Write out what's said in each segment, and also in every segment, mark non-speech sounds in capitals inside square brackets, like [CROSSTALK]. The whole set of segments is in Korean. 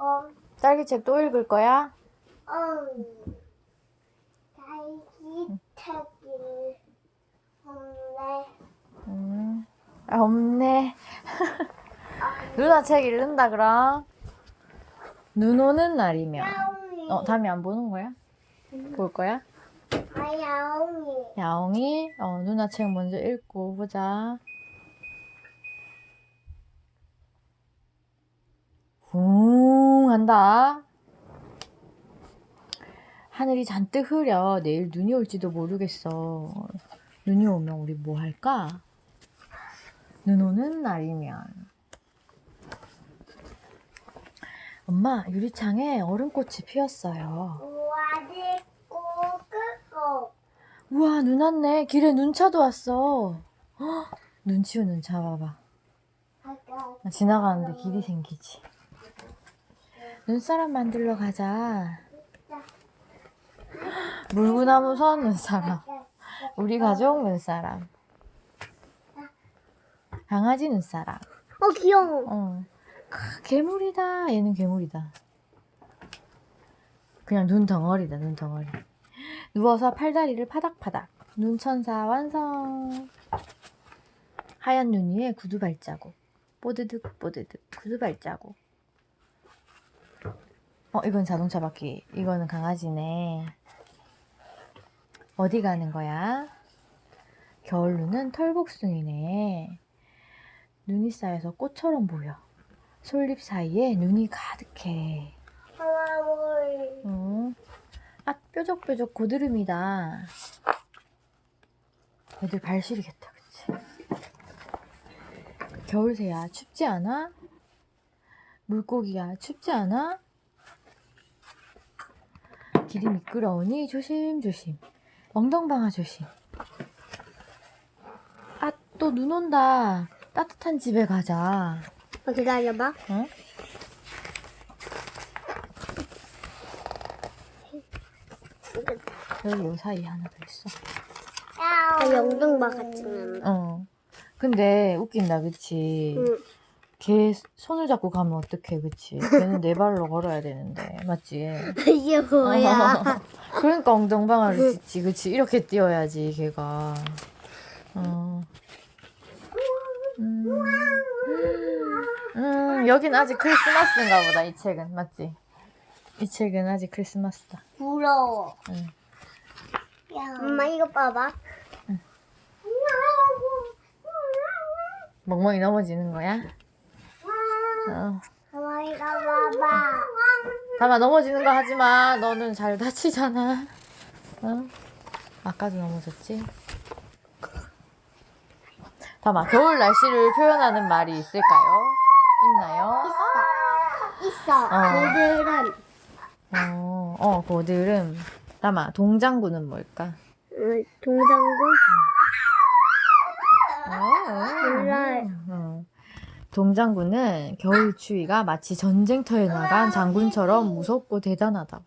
어, 딸기책 또 읽을 거야? 어. 딸기책이 없네. 음. 아, 없네. [LAUGHS] 누나 책 읽는다, 그럼. 눈 오는 날이면. 야옹이. 어, 담이 안 보는 거야? 볼 거야? 아, 야옹이. 야옹이, 어, 누나 책 먼저 읽고 보자. 붕 한다. 하늘이 잔뜩 흐려 내일 눈이 올지도 모르겠어. 눈이 오면 우리 뭐 할까? 눈 오는 날이면. 엄마, 유리창에 얼음꽃이 피었어요. 우와, 눈 왔네. 길에 눈차도 왔어. 헉, 눈치우 눈차 봐봐. 아까 지나가는데 길이 생기지. 눈사람 만들러 가자. 물구나무 선 눈사람. 우리 가족 눈사람. 강아지 눈사람. 어, 귀여워. 어. 크, 괴물이다. 얘는 괴물이다. 그냥 눈 덩어리다, 눈 덩어리. 누워서 팔다리를 파닥파닥. 눈천사 완성. 하얀 눈 위에 구두 발자국. 뽀드득 뽀드득 구두 발자국. 어, 이건 자동차 바퀴. 이거는 강아지네. 어디 가는 거야? 겨울 눈은 털복숭이네. 눈이 쌓여서 꽃처럼 보여. 솔잎 사이에 눈이 가득해. 하와물. 어. 아, 뾰족뾰족 고드름이다. 애들 발 시리겠다, 그치? 겨울새야, 춥지 않아? 물고기야, 춥지 않아? 길이 미끄러우니 조심조심. 엉덩방아 조심. 아, 또 눈 온다. 따뜻한 집에 가자. 어, 기다려봐. 응? 여기 요 사이에 하나 더 있어. 아, 영등바 같이 는 어. 근데 웃긴다, 그치? 응. 걔 손을 잡고 가면 어떡해, 그치? 걔는 네 발로 걸어야 되는데, 맞지? [LAUGHS] 이게 뭐야? [LAUGHS] 그러니까 엉덩방아를 찢지, 그치? 이렇게 뛰어야지, 걔가. 어. 음. 음, 여긴 아직 크리스마스인가 보다, 이 책은. 맞지? 이 책은 아직 크리스마스다. 부러워. 응. 엄마 이거 봐봐. 멍멍이 넘어지는 거야? 어. 이거 봐봐. 담아 넘어지는 거 하지 마. 너는 잘 다치잖아. 어? 아까도 넘어졌지? 담아, 겨울 날씨를 표현하는 말이 있을까요? 있나요? 있어. 어. 오늘은 어, 어, 고드름. 담아, 동장구는 뭘까? 동장군 어, 몰라요. 어. 동장군은 겨울 추위가 마치 전쟁터에 나간 장군처럼 무섭고 대단하다.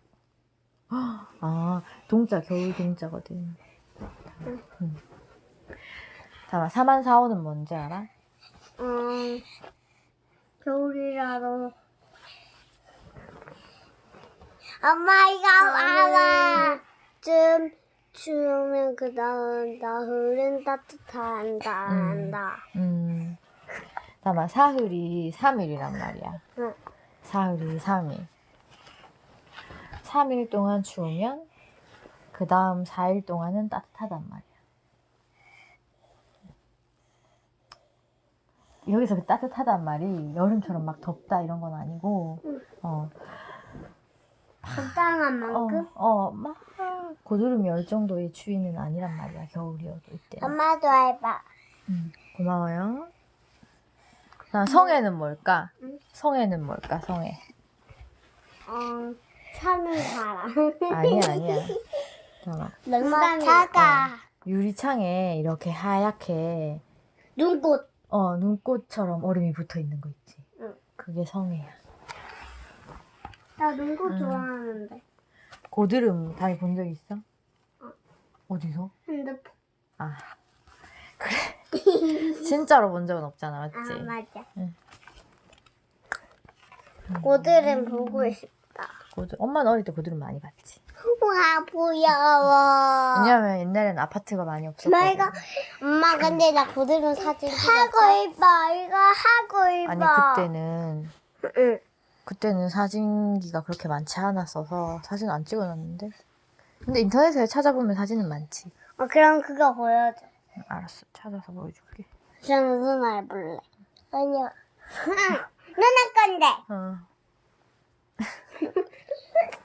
아, 동자, 겨울 동자거든. 음. 잠깐, 사만사오는 뭔지 알아? 어 겨울이라도 엄마 이거 봐봐. 좀 추우면 그 다음 나흘은 따뜻한다 음. 한다. 음. 잠깐, 사흘이 3일이란 말이야. 응. 사흘이 3일. 3일 동안 추우면 그 다음 4일 동안은 따뜻하단 말이야. 여기서 그 따뜻하단 말이 여름처럼 막 덥다 이런 건 아니고, 응. 어, 적당한 만큼. 어, 어, 막 고드름이 열 정도의 추위는 아니란 말이야, 겨울이어도 이때. 엄마도 해봐. 음, 고마워요. 자, 성애는 뭘까? 응? 성애는 뭘까, 성애? 어 사는 사람. 아니야, 아니야. 잠깐만. 엄마 차가 유리창에 이렇게 하얗게 눈꽃. 어 눈꽃처럼 얼음이 붙어 있는 거 있지. 응. 그게 성애야. 나 눈꽃 음. 좋아하는데. 고드름 다이 본 적 있어? 어. 어디서? 핸드폰. 아 그래. [LAUGHS] 진짜로 본 적은 없잖아, 맞지? 아 맞아. 음, 고드름 보고 싶다. 고드, 엄마는 어릴 때 고드름 많이 봤지. 와 보여워. 왜냐면 옛날에는 아파트가 많이 없었거든. 이거 엄마 근데 나 고드름 사진 하고 있어. 이거 하고 있어. 아니 그때는 응. 그때는 사진기가 그렇게 많지 않았어서 사진 안 찍어놨는데. 근데 인터넷에 찾아보면 사진은 많지. 어, 그럼 그거 보여줘. 알았어. 찾아서 보여줄게. 저는 누나 해볼래. 아니요. [LAUGHS] 누나 건데. 어. [LAUGHS]